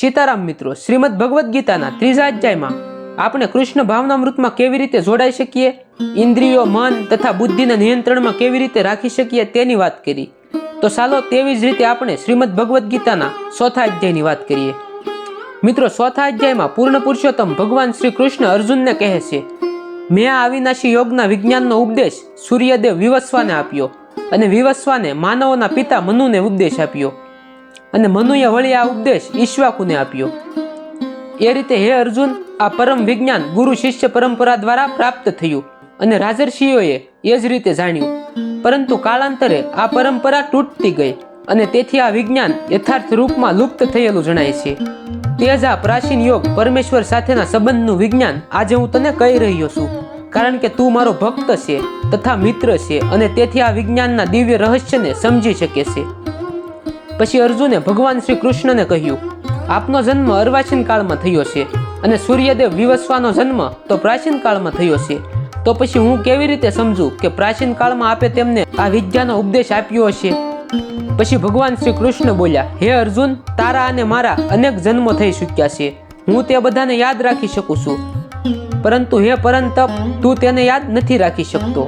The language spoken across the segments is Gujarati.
સીતારામ મિત્રો, શ્રીમદ ભગવદ્ ગીતાના ત્રીજા અધ્યાયમાં આપણે કૃષ્ણ ભાવનામૃતમાં કેવી રીતે જોડાઈ શકીએ, ઇન્દ્રિયો, મન તથા બુદ્ધિના નિયંત્રણમાં કેવી રીતે રાખી શકીએ તેની વાત કરી. તો ચાલો તેવી જ રીતે આપણે શ્રીમદ ભગવદ્ ગીતાના ચોથા અધ્યાયની વાત કરીએ. મિત્રો, ચોથા અધ્યાયમાં પૂર્ણ પુરુષોત્તમ ભગવાન શ્રી કૃષ્ણ અર્જુનને કહે છે, મેં આ અવિનાશી યોગના વિજ્ઞાનનો ઉપદેશ સૂર્યદેવ વિવસ્વાને આપ્યો અને વિવસ્વાને માનવોના પિતા મનુને ઉપદેશ આપ્યો. અને મનુએ વળી આ ઉપદેશ ઈશ્વાકુને આપ્યો. એ રીતે હે અર્જુન, આ પરમ વિજ્ઞાન ગુરુ શિષ્ય પરંપરા દ્વારા પ્રાપ્ત થયું અને રાજર્ષિઓએ એ જ રીતે જાણ્યું. પરંતુ કાળાંતરે આ પરંપરા તૂટતી ગઈ અને તેથી આ વિજ્ઞાન યથાર્થ રૂપમાં લુપ્ત થયેલું જણાય છે. તે જ આ પ્રાચીન યોગ પરમેશ્વર સાથેના સંબંધનું વિજ્ઞાન આજે હું તને કહી રહ્યો છું. કારણ કે તું મારો ભક્ત છે તથા મિત્ર છે અને તેથી આ વિજ્ઞાનના દિવ્ય રહસ્યને સમજી શકે છે. પછી અર્જુને ભગવાન શ્રી કૃષ્ણને કહ્યું, આપનો જન્મ અર્વાચીન કાળમાં થયો છે અને સૂર્યદેવ વિવસ્વાનો જન્મ તો પ્રાચીન કાળમાં થયો છે. તો પછી હું કેવી રીતે સમજું કે પ્રાચીન કાળમાં આપે તેમને આ વિદ્યાનો ઉપદેશ આપ્યો હશે? પછી ભગવાન શ્રી કૃષ્ણ બોલ્યા, હે અર્જુન, તારા અને મારા અનેક જન્મો થઈ ચૂક્યા છે. હું તે બધાને યાદ રાખી શકું છું. પરંતુ હે પરંતપ, તું તેને યાદ નથી રાખી શકતો.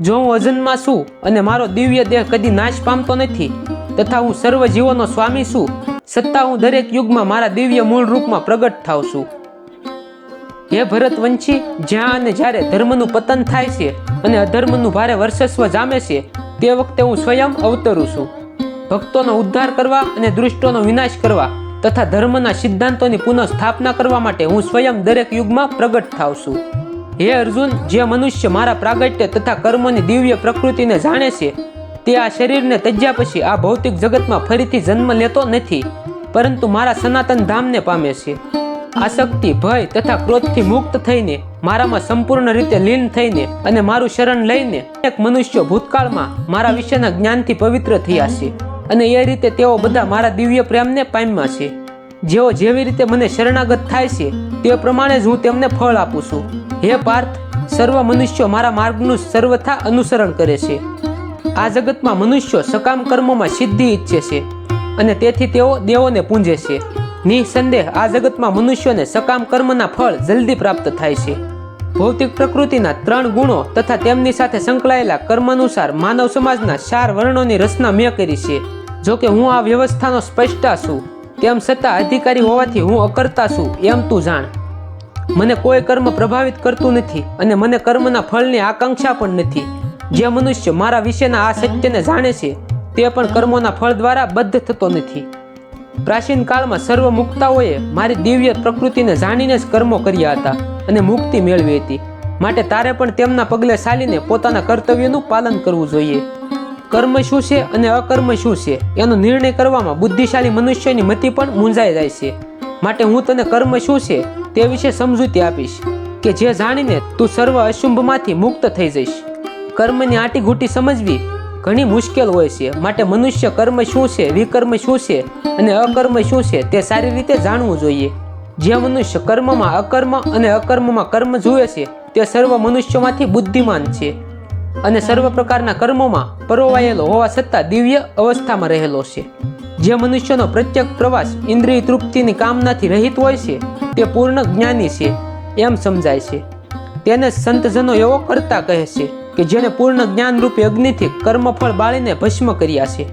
જો હું અજન્મા છું અને મારો દિવ્ય દેહ કદી નાશ પામતો નથી તથા હું સર્વ જીવોનો સ્વામી છું. સત્તા હું દરેક યુગમાં મારા દિવ્ય મૂળ રૂપમાં પ્રગટ થાઉં છું. હે ભરતવંશી, જ્યાં અને જ્યારે ધર્મનું પતન થાય છે અને અધર્મનું ભારે વર્ચસ્વ જામે છે, તે વખતે હું સ્વયં અવતરું છું. ભક્તોનો ઉદ્ધાર કરવા અને દુષ્ટોનો વિનાશ કરવા તથા ધર્મના સિદ્ધાંતોની પુનઃ સ્થાપના કરવા માટે હું સ્વયં દરેક યુગમાં પ્રગટ થાઉં છું. હે અર્જુન, જે મનુષ્ય મારા પ્રાગટ્ય તથા કર્મોની દિવ્ય પ્રકૃતિને જાણે છે તે આ શરીરને તજ્યા પછી આ ભૌતિક જગતમાં ફરીથી જન્મ લેતો નથી, પરંતુ મારા સનાતન ધામને પામે છે. આસક્તિ ભય તથા ક્રોધથી મુક્ત થઈને, મારામાં સંપૂર્ણ રીતે લીન થઈને અને મારું શરણ લઈને એક મનુષ્યો ભૂતકાળમાં મારા વિશેના જ્ઞાનથી પવિત્ર થયા છે અને એ રીતે તેઓ બધા મારા દિવ્ય પ્રેમને પામ્યા છે. જેઓ જેવી રીતે મને શરણાગત થાય છે, તે પ્રમાણે જ હું તેમને ફળ આપું છું. હે પાર્થ, સર્વ મનુષ્યો મારા માર્ગનું સર્વથા અનુસરણ કરે છે. આ જગતમાં મનુષ્યો સકામ કર્મોમાં સિદ્ધિ ઈચ્છે છે અને તેથી તેઓ દેવોને પૂંજે છે. નિસંદેહ આ જગતમાં મનુષ્યોને સકામ કર્મના ફળ જલ્દી પ્રાપ્ત થાય છે. ભૌતિક પ્રકૃતિના ત્રણ ગુણો તથા તેમની સાથે સંકળાયેલા કર્મ અનુસાર માનવ સમાજના ચાર વર્ણોની રચના મેં કરી છે. જો કે હું આ વ્યવસ્થાનો સ્પષ્ટા છું, તેમ છતાં અધિકારી હોવાથી હું અકર્તા છું, એમ તું જાણ. મને કોઈ કર્મ પ્રભાવિત કરતું નથી અને મને કર્મના ફળની આકાંક્ષા પણ નથી. જે મનુષ્ય મારા વિશેના આ સત્યને જાણે છે, તે પણ કર્મોના ફળ દ્વારા બદ્ધ થતો નથી. પ્રાચીન કાળમાં સર્વ મુક્તાઓએ મારી દિવ્ય પ્રકૃતિને જાણીને જ કર્મો કર્યા હતા અને મુક્તિ મેળવી હતી. માટે તારે પણ તેમના પગલે ચાલીને પોતાના કર્તવ્યનું પાલન કરવું જોઈએ. કર્મ શું છે અને અકર્મ શું છે, એનો નિર્ણય કરવામાં બુદ્ધિશાળી મનુષ્યની મતિ પણ મૂંઝાઈ જાય છે. માટે હું તને કર્મ શું છે, તે વિશે સમજૂતી આપીશ કે જે જાણીને તું સર્વ અશુંભમાંથી મુક્ત થઈ જઈશ. કર્મની આંટીઘૂંટી સમજવી ઘણી મુશ્કેલ હોય છે. માટે મનુષ્ય કર્મ શું છે, વિકર્મ શું છે અને અકર્મ શું છે તે સારી રીતે જાણવું જોઈએ. જે મનુષ્ય કર્મમાં અકર્મ અને અકર્મમાં કર્મ જુએ છે, તે સર્વ મનુષ્યોમાંથી બુદ્ધિમાન છે અને સર્વ પ્રકારના કર્મોમાં પરોવાયેલો હોવા છતાં દિવ્ય અવસ્થામાં રહેલો છે. જે મનુષ્યનો પ્રત્યેક પ્રવાસ ઇન્દ્રિય તૃપ્તિની કામનાથી રહિત હોય છે, તે પૂર્ણ જ્ઞાની છે, એમ સમજાય છે. તેને સંતજનો એવો કરતા કહે છે કે જેને પૂર્ણ જ્ઞાનરૂપી અગ્નિથી કર્મફળ બાળીને ભસ્મ કર્યા છે.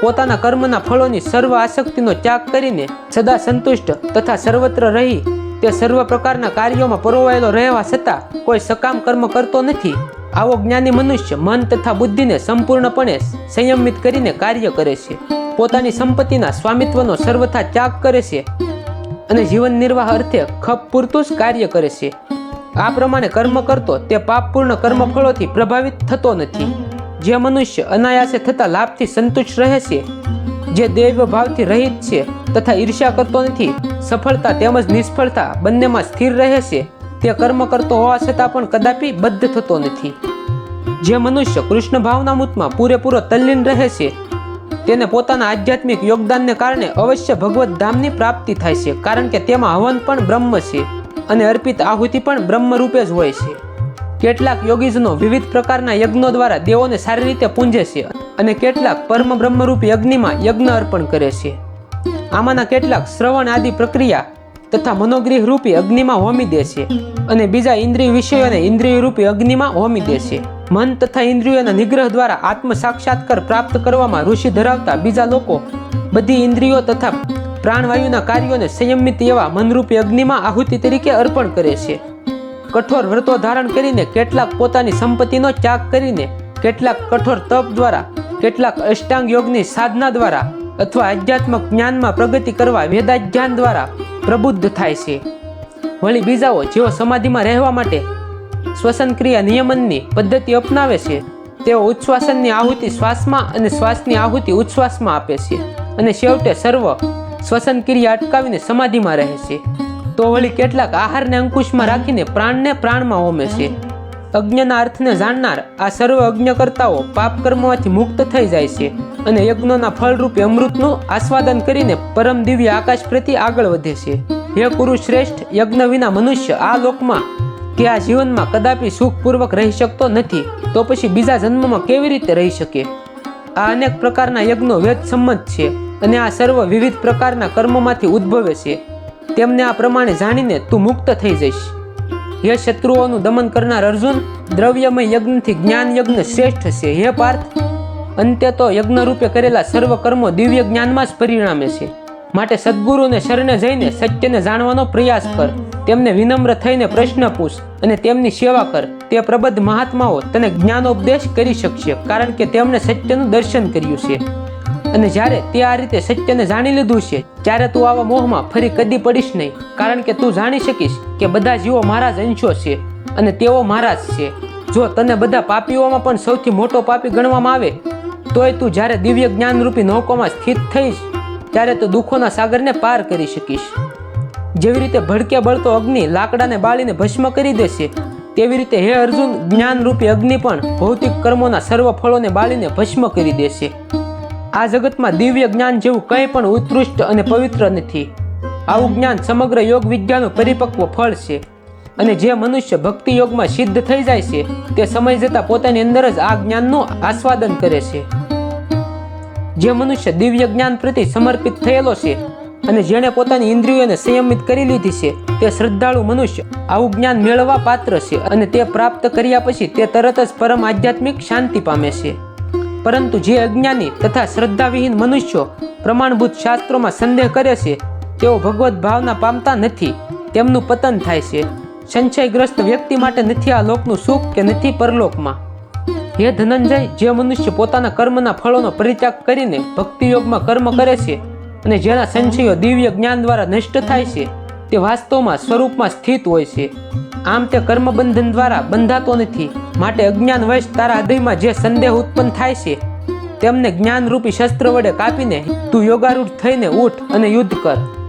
પોતાના કર્મના ફળોની સર્વ આસક્તિનો ત્યાગ કરીને સદા સંતુષ્ટ તથા સર્વત્ર રહી તે સર્વ પ્રકારના કાર્યોમાં પરોવાયેલો રહેવા છતાં કોઈ સકામ કર્મ કરતો નથી. આવો જ્ઞાની મનુષ્ય મન તથા બુદ્ધિને સંપૂર્ણપણે સંયમિત કરીને કાર્ય કરે છે. પોતાની સંપત્તિના સ્વામિત્વનો સર્વથા ત્યાગ કરે છે અને જીવન નિર્વાહ અર્થે ખપ પૂરતું જ કાર્ય કરે છે. આ પ્રમાણે કર્મ કરતો તે પાપપૂર્ણ કર્મફળોથી પ્રભાવિત થતો નથી. જે મનુષ્ય અનાયાસે થતા લાભથી સંતુષ્ટ રહે છે, જે દૈવ ભાવથી રહિત છે તથા ઈર્ષ્યા કરતો નથી, સફળતા તેમજ નિષ્ફળતા બંનેમાં સ્થિર રહે છે, તે કર્મ કરતો હોવા છતાં પણ કદાપી બદ્ધ થતો નથી. જે મનુષ્ય કૃષ્ણ ભાવનામૃતમાં પૂરેપૂરો તલ્લીન રહે છે, તેને પોતાના આધ્યાત્મિક યોગદાનને કારણે અવશ્ય ભગવત ધામની પ્રાપ્તિ થાય છે, કારણ કે તેમાં હવન પણ બ્રહ્મ છે. અને અર્પિત આહુતિ પણ બ્રહ્મરૂપે જ હોય છે. કેટલાક યોગીજનો વિવિધ પ્રકારના યજ્ઞો દ્વારા દેવોને સારી રીતે પૂંજે છે અને કેટલાક પરમ બ્રહ્મરૂપ અગ્નિમાં યજ્ઞ અર્પણ કરે છે. આમાંના કેટલાક શ્રવણ આદિ પ્રક્રિયા તથા મનોગ્રહ રૂપી અગ્નિમાં હોમી દે છે અને બીજા ઇન્દ્રિય વિષયોને ઇન્દ્રિય રૂપી અગ્નિમાં હોમી દે છે. મન તથા ઇન્દ્રિયોના નિગ્રહ દ્વારા આત્મ સાક્ષાત્કાર પ્રાપ્ત કરવામાં ઋષિ ધરાવતા બીજા લોકો બધી ઇન્દ્રિયો તથા પ્રાણવાયુના કાર્યોને સંયમિત એવા મનરૂપી અગ્નિમાં આહુતિ તરીકે અર્પણ કરે છે. કઠોર વ્રતો ધારણ કરીને કેટલાક પોતાની સંપત્તિનો ત્યાગ કરીને કેટલાક કઠોર તપ દ્વારા, કેટલાક અષ્ટાંગ યોગની સાધના દ્વારા અથવા આધ્યાત્મક જ્ઞાનમાં પ્રગતિ કરવા વેદાધ્યાન દ્વારા પ્રબુદ્ધ થાય છે. વળી બીજાઓ જેઓ સમાધિમાં રહેવા માટે શ્વસન ક્રિયા નિયમનની પદ્ધતિ અપનાવે છે, તેઓ ઉચ્છ્વાસનની આહુતિ શ્વાસમાં અને શ્વાસની આહુતિ ઉચ્છ્વાસમાં આપે છે અને છેવટે સર્વ શ્વસન ક્રિયા અટકાવીને સમાધિમાં રહે છે. તો વળી કેટલાક આહારને અંકુશમાં રાખીને પ્રાણને પ્રાણમાં હોમે છે. અજ્ઞના અર્થને જાણનાર આ સર્વ અજ્ઞકર્તાઓ પાપ કર્મમાંથી મુક્ત થઈ જાય છે અને યજ્ઞોના ફળરૂપે અમૃતનું આસ્વાદન કરીને પરમ દિવ્ય આકાશ પ્રતિ આગળ વધે છે. હે શ્રેષ્ઠ, યજ્ઞ વિના મનુષ્ય આ લોકમાં કે આ જીવનમાં કદાપી સુખપૂર્વક રહી શકતો નથી, તો પછી બીજા જન્મમાં કેવી રીતે રહી શકે? આ અનેક પ્રકારના યજ્ઞો વેદ સંમત છે અને આ સર્વ વિવિધ પ્રકારના કર્મોમાંથી ઉદ્ભવે છે. તેમને આ પ્રમાણે જાણીને તું મુક્ત થઈ જઈશ. હે શત્રુઓનું દમન કરનાર અર્જુન, દ્રવ્યમય યજ્ઞથી જ્ઞાન યજ્ઞ શ્રેષ્ઠ છે. હે પાર્થ, અંતે તો યજ્ઞ રૂપે કરેલા સર્વ કર્મો દિવ્ય જ્ઞાનમાં જ પરિણામે છે. માટે સદગુરુને શરણે જઈને સત્યને જાણવાનો પ્રયાસ કર. તેમને વિનમ્ર થઈને પ્રશ્ન પૂછ અને તેમની સેવા કર. તે પ્રબદ્ધ મહાત્માઓ તને જ્ઞાનોપદેશ કરી શકશે, કારણ કે તેમણે સત્યનું દર્શન કર્યું છે. અને જ્યારે તે આ રીતે સત્યને જાણી લીધું છે, ત્યારે તું આવા મોહમાં ફરી કદી પડીશ નહીં, કારણ કે તું જાણી શકીશ કે બધા જીવો મારા જ અંશો છે અને તેઓ મારા જ છે. જો તને બધા પાપીઓમાં પણ સૌથી મોટો પાપી ગણવામાં આવે, તોય તું જ્યારે દિવ્ય જ્ઞાનરૂપી નૌકોમાં સ્થિત થઈશ, ત્યારે તું દુઃખોના સાગરને પાર કરી શકીશ. જેવી રીતે ભડકે બળતો અગ્નિ લાકડાને બાળીને ભસ્મ કરી દેશે, તેવી રીતે હે અર્જુન, જ્ઞાનરૂપી અગ્નિ પણ ભૌતિક કર્મોના સર્વ ફળોને બાળીને ભસ્મ કરી દેશે. આ જગતમાં દિવ્ય જ્ઞાન જેવું કંઈ પણ ઉત્કૃષ્ટ અને પવિત્ર નથી. આવું જ્ઞાન સમગ્ર યોગ વિદ્યાનું પરિપક્વ ફળ છે. અને જે મનુષ્ય ભક્તિ યોગમાં સિદ્ધ થઈ જાય છે, તે સમય જતાં પોતાની અંદર જ આ જ્ઞાનનું આસ્વાદન કરે છે. જે મનુષ્ય દિવ્ય જ્ઞાન પ્રતિ સમર્પિત થયેલો છે અને જેણે પોતાની ઇન્દ્રિયોને સંયમિત કરી લીધી છે, તે શ્રદ્ધાળુ મનુષ્ય આવું જ્ઞાન મેળવવા પાત્ર છે અને તે પ્રાપ્ત કર્યા પછી તે તરત જ પરમ આધ્યાત્મિક શાંતિ પામે છે. પરંતુ જે અજ્ઞાની તથા શ્રદ્ધાવિહીન મનુષ્યો પ્રમાણભૂત શાસ્ત્રોમાં સંદેહ કરે છે, તેઓ ભગવત ભાવના પામતા નથી, તેમનું પતન થાય છે. સંશયગ્રસ્ત વ્યક્તિ માટે નથી આ લોકનું સુખ કે નથી પરલોકમાં. હે ધનંજય, જે મનુષ્ય પોતાના કર્મના ફળોનો પરિત્યાગ કરીને ભક્તિ યોગમાં કર્મ કરે છે અને જેના સંશયો દિવ્ય જ્ઞાન દ્વારા નષ્ટ થાય છે, તે વાસ્તવમાં સ્વરૂપમાં સ્થિત હોય છે. આમ તે કર્મબંધન દ્વારા બંધાતો નથી, માટે અજ્ઞાન વશ તારા હૃદયમાં જે સંદેહ ઉત્પન્ન થાય છે, તેમને જ્ઞાનરૂપી શસ્ત્ર વડે કાપીને તું યોગારૂઢ થઈને ઉઠ અને યુદ્ધ કર.